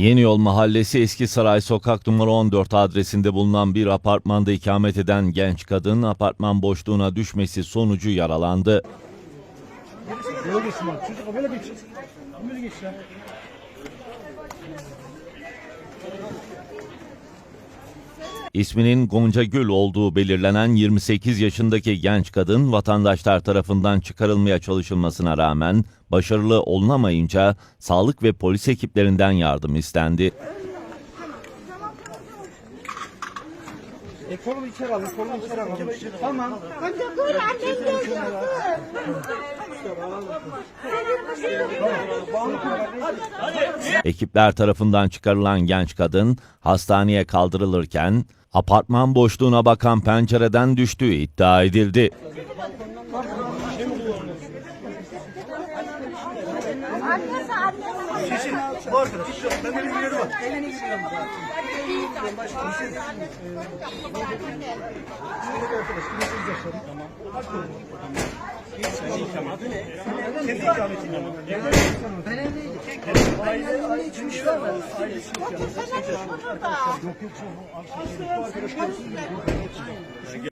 Yeniyol Mahallesi Eski Saray Sokak numara 14 adresinde bulunan bir apartmanda ikamet eden genç kadın apartman boşluğuna düşmesi sonucu yaralandı. Böyle geçsin bak. Çocuk böyle geç. Böyle geç ya. İsminin Gonca Gül olduğu belirlenen 28 yaşındaki genç kadın vatandaşlar tarafından çıkarılmaya çalışılmasına rağmen başarılı olunamayınca sağlık ve polis ekiplerinden yardım istendi. E kolumu içeri alın. Kolumu içeri alın. Tamam. Hadi dur annen geliyor. Ekipler tarafından çıkarılan genç kadın hastaneye kaldırılırken apartman boşluğuna bakan pencereden düştüğü iddia edildi. Ben benim bir yeri var. Kendi ikametin ama. Aile, aile içmişler var. Aile içmişler.